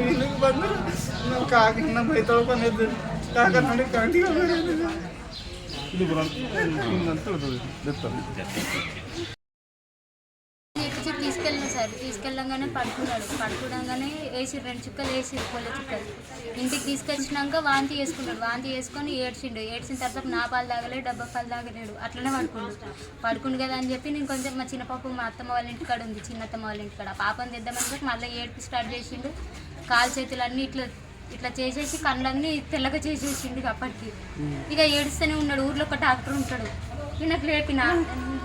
ಇಲ್ಲಿಗೆ ಬಂದ್ರೆ ನಾವು ಕಾಗಿ ನಮ್ಮ ಬೈತಾಳ ಬಂದಿದ್ದು ಕಾಕ ನೋಡಿ ಕಂಡಿ ಇದು ಬರೋಣ ಇನ್ನಂತ తీసుకెళ్ళిన తీసుకెళ్ళంగానే పడుకున్నాడు. పడుకోవడంగానే వేసి రెండు చుక్కలు వేసి పొల్ల చుక్కలు. ఇంటికి తీసుకొచ్చినాక వాంతి చేసుకున్నాడు. వాంతి చేసుకొని ఏడ్చిండు. ఏడ్చిన తర్వాత నా పాలు తాగలేడు డబ్బా పాలు తాగలేడు. అట్లనే పడుకుండు. పడుకుండు కదా అని చెప్పి నేను కొంచెం మా చిన్న పాప మా అత్తమ్మ వాళ్ళ ఇంటికాడ ఉంది. చిన్నత్తమ్మ వాళ్ళ ఇంటికాడ ఆ పాపని తెద్దామని చెప్పి మళ్ళీ ఏడ్పి స్టార్ట్ చేసిండు. కాలు చేతులు అన్నీ ఇట్లా ఇట్లా చేసేసి కళ్ళన్నీ తెల్లగా చేసేసిండు అప్పటికి. ఇక ఏడుస్తూనే ఉన్నాడు. ఊర్లో ఒక డాక్టర్ ఉంటాడు. ఈయనకు లేపిన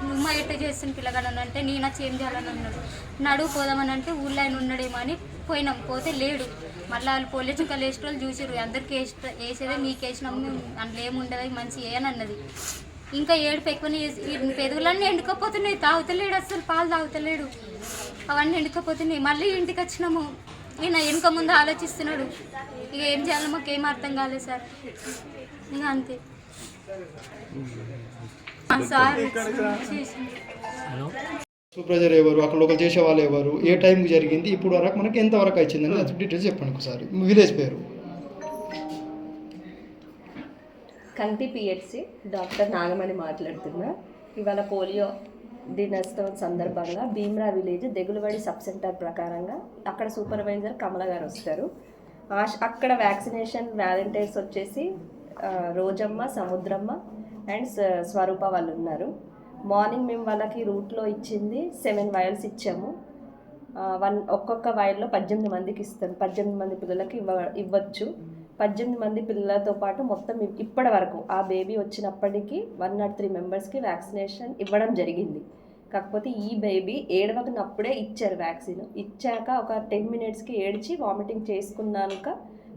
నువ్వు ఎట్ట చేస్తున్న పిల్లగాడు అంటే నేను చేంజ్ చేయాలని అన్నాడు. నడువు పోదామని అంటే ఊళ్ళో ఆయన ఉన్నాడేమో అని పోయినాం. పోతే లేడు. మళ్ళీ వాళ్ళు పోలీసు చుక్కలు వేసిన వాళ్ళు చూసారు అందరికి వేసి వేసేదే నీకు వేసినాము అందులో ఏముండదు మంచి ఏనన్నది ఇంకా ఏడుపు ఎక్కువ పెదవులన్నీ ఎండుకపోతున్నాయి. తాగుతలేడు అసలు పాలు తాగుతలేడు. అవన్నీ ఎండుకపోతున్నాయి. మళ్ళీ ఇంటికి వచ్చినాము. ఈయన వెనుక ముందు ఆలోచిస్తున్నాడు. ఇక ఏం చేయాలో మాకు ఏం అర్థం కాలేదు సార్. ఇంకా అంతే. సూపర్వైజర్ ఎవరు? అక్కడ లోకల్ చేసే వాళ్ళు ఎవరు? ఏ టైంకి జరిగింది? ఇప్పుడు వరకు మనకి ఎంత వరకు వచ్చిందని అది డీటెయిల్స్ చెప్పండి ఒకసారి. విలేజ్ పేరు? కంటి పిహెచ్సి డాక్టర్ నాగమణి మాట్లాడుతున్నా. ఇవాళ పోలియో దినోత్సవం సందర్భంగా Bhimra village Degulwadi sub centre ప్రకారంగా అక్కడ సూపర్వైజర్ కమల గారు వస్తారు. అక్కడ వ్యాక్సినేషన్ వాలంటీర్స్ వచ్చేసి రోజమ్మ సముద్రమ్మ అండ్ స్వరూప వాళ్ళు ఉన్నారు. మార్నింగ్ మేము వాళ్ళకి రూట్లో ఇచ్చింది సెవెన్ వైల్స్ ఇచ్చాము. వన్ ఒక్కొక్క వయల్లో పద్దెనిమిది మందికి ఇస్తాం. పద్దెనిమిది మంది పిల్లలకి ఇవ్వ ఇవ్వచ్చు. పద్దెనిమిది మంది పిల్లలతో పాటు మొత్తం ఇప్పటి వరకు ఆ బేబీ వచ్చినప్పటికీ వన్ నాట్ త్రీ మెంబర్స్కి వ్యాక్సినేషన్ ఇవ్వడం జరిగింది. కాకపోతే ఈ బేబీ ఏడవకున్నప్పుడే ఇచ్చారు వ్యాక్సిన్. ఇచ్చాక ఒక టెన్ మినిట్స్కి ఏడ్చి వామిటింగ్ చేసుకున్నాక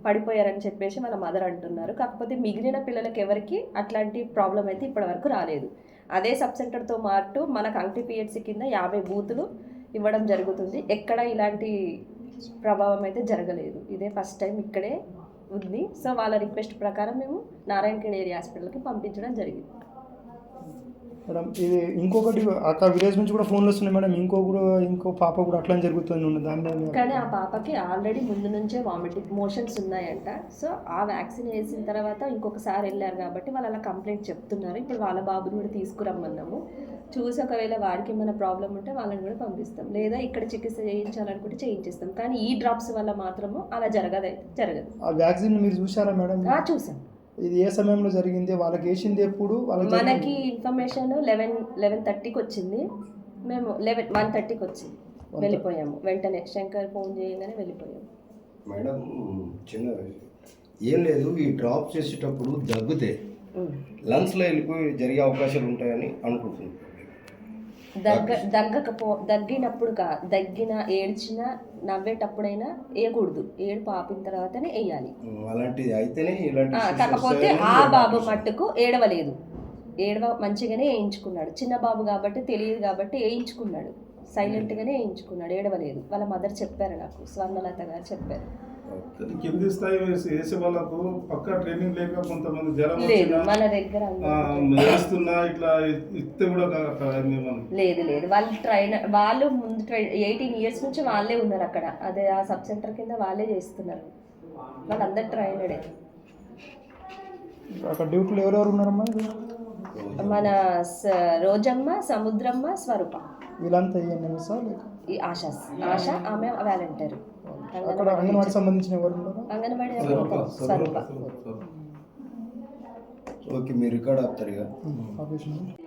పడిపోయారని చెప్పేసి మన మదర్ అంటున్నారు. కాకపోతే మిగిలిన పిల్లలకి ఎవరికి అట్లాంటి ప్రాబ్లం అయితే ఇప్పటివరకు రాలేదు. అదే సబ్ సెంటర్తో పాటు మనకు అంటి పిహెచ్సి కింద యాభై బూతులు ఇవ్వడం జరుగుతుంది. ఎక్కడ ఇలాంటి ప్రభావం అయితే జరగలేదు. ఇదే ఫస్ట్ టైం ఇక్కడే ఉంది. సో వాళ్ళ రిక్వెస్ట్ ప్రకారం మేము నారాయణ ఏరియా హాస్పిటల్కి పంపించడం జరిగింది. మేడం ఇది ఇంకొకటి అక్కడ విలేజ్ నుంచి కూడా ఫోన్లు వస్తున్నాయి మేడం. ఇంకో కూడా ఇంకో పాప కూడా అట్లా జరుగుతుంది ఉన్నది దాని కానీ ఆ పాపకి ఆల్రెడీ ముందు నుంచే వామిటింగ్ మోషన్స్ ఉన్నాయంట. సో ఆ వ్యాక్సిన్ వేసిన తర్వాత ఇంకొకసారి వెళ్ళారు కాబట్టి వాళ్ళు అలా కంప్లైంట్ చెప్తున్నారు. ఇప్పుడు వాళ్ళ బాబుని కూడా తీసుకురమ్మన్నాము. చూసి ఒకవేళ వాడికి ఏమైనా ప్రాబ్లం ఉంటే వాళ్ళని కూడా పంపిస్తాం. లేదా ఇక్కడ చికిత్స చేయించాలనుకుంటే చేయించేస్తాం. కానీ ఈ డ్రాప్స్ వల్ల మాత్రము అలా జరగదైతే జరగదు. ఆ వ్యాక్సిన్ మీరు చూసారా మేడం? చూసాం ఇది ఏ సమయంలో జరిగింది? వాళ్ళకి వేసింది ఎప్పుడు? వాళ్ళకి మనకి ఇన్ఫర్మేషన్ లెవెన్ లెవెన్ థర్టీకి వచ్చింది. మేము లెవెన్ వన్ థర్టీకి వచ్చింది వెళ్ళిపోయాము. వెంటనే శంకర్ ఫోన్ చేయగానే వెళ్ళిపోయాము. మేడం చిన్న ఏం లేదు ఈ డ్రాప్ చేసేటప్పుడు దగ్గుతే. లంగ్స్లో వెళ్ళిపోయి జరిగే అవకాశాలు ఉంటాయని అనుకుంటున్నాను దగ్గ దగ్గకపో దగ్గినప్పుడు కా దగ్గిన ఏడ్చిన నవ్వేటప్పుడైనా వేయకూడదు ఏడుపు ఆపిన తర్వాతనే వేయాలి అలాంటిది అయితేనే కాకపోతే ఆ బాబు. మట్టుకు ఏడవలేదు. ఏడవ మంచిగానే వేయించుకున్నాడు చిన్న బాబు కాబట్టి తెలియదు కాబట్టి వేయించుకున్నాడు సైలెంట్గానే వేయించుకున్నాడు ఏడవలేదు. వాళ్ళ మదర్ చెప్పారు నాకు. స్వర్ణలత గారు చెప్పారు. ఓకే. కింది స్థాయి వేసి వాళ్ళకు పక్కా ట్రైనింగ్ లేక కొంతమంది జ్వరం లేదు మన దగ్గర వేస్తున్నా ఇట్లా ఇస్తే కూడా లేదు లేదు. వాళ్ళు ట్రైనర్ వాళ్ళు ముందు ఎయిటీన్ ఇయర్స్ నుంచి వాళ్ళే ఉన్నారు అక్కడ. అదే ఆ సబ్ సెంటర్ కింద వాళ్ళే చేస్తున్నారు. వాళ్ళందరు ట్రైనడే. అక్కడ డ్యూటీలో ఎవరెవరు ఉన్నారమ్మా? మన స- రోజమ్మ సముద్రమ్మ స్వరూప. వీళ్ళంతా సార్ లేక? ఈ ఆశ ఆశ ఆమె వాలంటీర్. అక్కడ అంగన్వాడికి సంబంధించిన ఎవరు ఉన్నారు? అంగన్వాడీ స్వరూప ఓకే మీరు రికార్డ్ ఆపుతారు ఇక.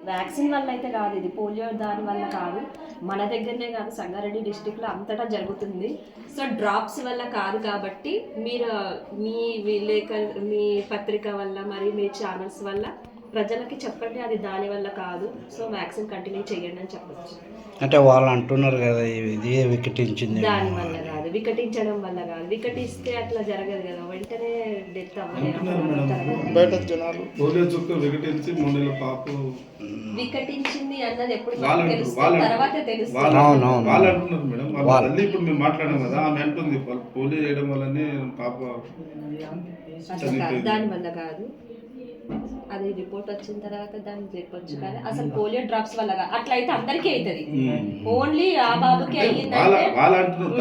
వ్యాక్సిన్ వల్ల అయితే కాదు ఇది పోలియో దాని వల్ల కాదు. మన దగ్గరనే కాదు సంగారెడ్డి డిస్టిక్లో అంతటా జరుగుతుంది. సో డ్రాప్స్ వల్ల కాదు కాబట్టి మీరు మీ విలేక మీ పత్రిక వల్ల మరి మీ ఛానల్స్ వల్ల ప్రజలకి చెప్పండి అది దాని వల్ల కాదు. సో వ్యాక్సిన్ కంటిన్యూ చేయండి అని చెప్పచ్చు. అంటే వాళ్ళు అంటున్నారు కదా ఇది వికటించింది. దాని వల్ల కాదు. వికటించడం వల్ల కాదు. వికటిస్తే అట్లా జరగదు కదా. వెంటనే డెత్ బయట జనాలు. వికటించి నెలల పాప. వికటించింది అన్నది ఎప్పుడు తర్వాత. తెలుస్తుంది. వాళ్ళు అవునవును. వాళ్ళు అంటున్నారు మేడం. వాళ్ళ తల్లి ఇప్పుడు మేము మాట్లాడాం కదా ఆమె అంటుంది పోలియో వేయడం వల్లనే పాప దాని వల్ల కాదు. అది రిపోర్ట్ వచ్చిన తర్వాత దాన్ని చెప్పొచ్చు కానీ అసలు పోలియో డ్రాప్స్ వల్ల అట్లా అయితే అందరికీ అవుతుంది ఓన్లీ ఆ బాబుకి అయ్యిందంటే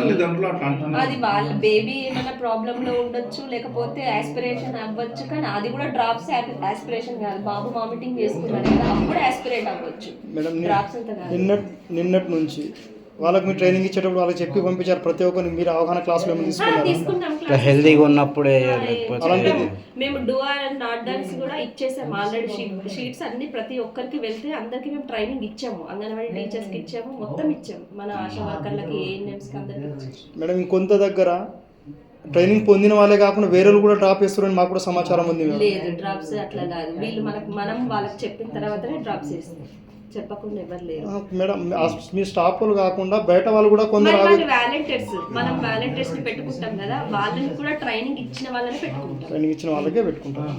అది అంటున్నారు. వాళ్ళ బేబీ ఏమైనా ప్రాబ్లమ్లో ఉండొచ్చు లేకపోతే ఆస్పిరేషన్ అవ్వచ్చు కానీ అది కూడా డ్రాప్స్ ఆస్పిరేషన్ కాదు. బాబు వామిటింగ్ చేసుకున్నాడు కదా అప్పుడు ఆస్పిరేట్ అవ్వచ్చు. డ్రాప్స్ అంత నిన్నటి నుంచి వాళ్ళకి మీరు ట్రైనింగ్ ఇచ్చేటప్పుడు వాళ్ళకి చెప్పి పంపించారు. ప్రతి ఒక్కరికి మీరు అవగాహన క్లాసులు ఏమైనా తీసుకున్నారు. హెల్దీగా ఉన్నప్పుడే చెప్పాము. మేము డూఆర్ అండ్ నాట్ డన్స్ కూడా ఇచ్చేసాము ఆల్రెడీ షీట్ షీట్స్ అన్ని ప్రతి ఒక్కరికి వెళ్తే అందరికి మేము ట్రైనింగ్ ఇచ్చాము. అంగన్వాడీ టీచర్స్కి ఇచ్చాము. మొత్తం ఇచ్చాము. మన ఆశా వర్కర్లకి ఏఎన్ఎంస్కి అందరికి మేడం ఇంకొంత దగ్గర ట్రైనింగ్ పొందిన వాళ్ళే కాకుండా వేరే వాళ్ళు కూడా డ్రాప్ చేస్తారని మాకు కూడా సమాచారం ఉంది లేదు డ్రాప్స్ అట్లా కాదు. వీళ్ళు మనకు మనం వాళ్ళకి చెప్పిన తర్వాతనే డ్రాప్స్ చేస్తాం చెప్పకుండా ఎవరు లేరు. మేడం మీ స్టాఫ్ వాళ్ళు కాకుండా బయట వాళ్ళు కూడా కొందరు వాళ్ళు వాలంటీర్స్. మనం వాలంటీర్స్ని పెట్టుకుంటాం కదా వాళ్ళని కూడా ట్రైనింగ్ ఇచ్చిన వాళ్ళని పెట్టుకుంటాం. ట్రైనింగ్ ఇచ్చిన వాళ్ళకే పెట్టుకుంటారు